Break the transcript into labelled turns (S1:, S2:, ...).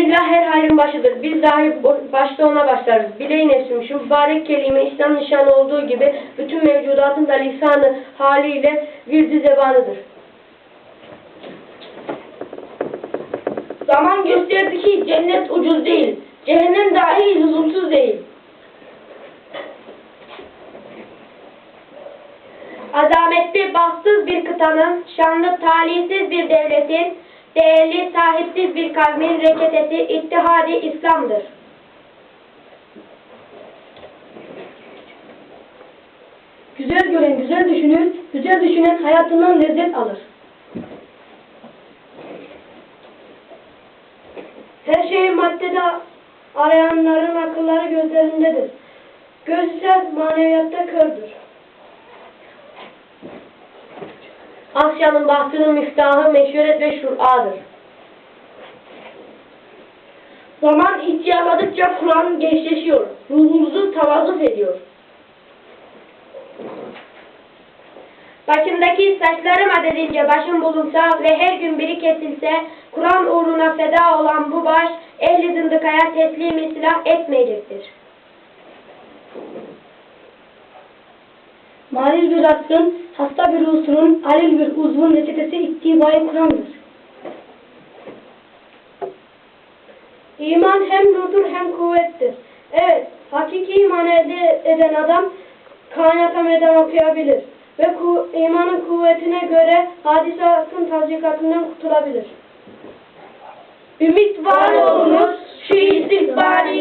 S1: Bismillah her hayrın başıdır. Biz dahi başta ona başlarız. Bileyin nefsim şu mübarek kelime İslam nişanı olduğu gibi bütün mevcudatın da lisanı haliyle virdi zebanıdır.
S2: Zaman gösterdi ki cennet ucuz değil. Cehennem dahi lüzumsuz değil.
S1: Azametli, bahtsız bir kıtanın, şanlı, talihsiz bir devletin, değerli, sahipsiz bir kavmin reketeti, ittihadi İslam'dır.
S2: Güzel gören güzel düşünür, güzel düşünen hayatından lezzet alır. Her şeyi maddede arayanların akılları gözlerindedir. Göz ise maneviyatta kördür.
S1: Asya'nın bahtının miftahı meşveret ve şur'adır.
S2: Zaman ihtiyarladıkça Kur'an gençleşiyor, ruhumuzu tavazuf ediyor.
S1: Başımdaki saçlarım adedince başım bulunsa ve her gün biri kesilse, Kur'an uğruna feda olan bu baş, ehli zındıkaya teslimi silah etmeyecektir.
S2: Malil bir aklın, hasta bir ruhsunun, alil bir uzvun reçetesi ittibai Kur'an'dır. İman hem nurdur hem kuvvettir. Evet, hakiki iman elde eden adam kainata meydan okuyabilir ve ku, imanın kuvvetine göre hadisatın tazikatından kurtulabilir. Ümit var olunuz, şu istikbali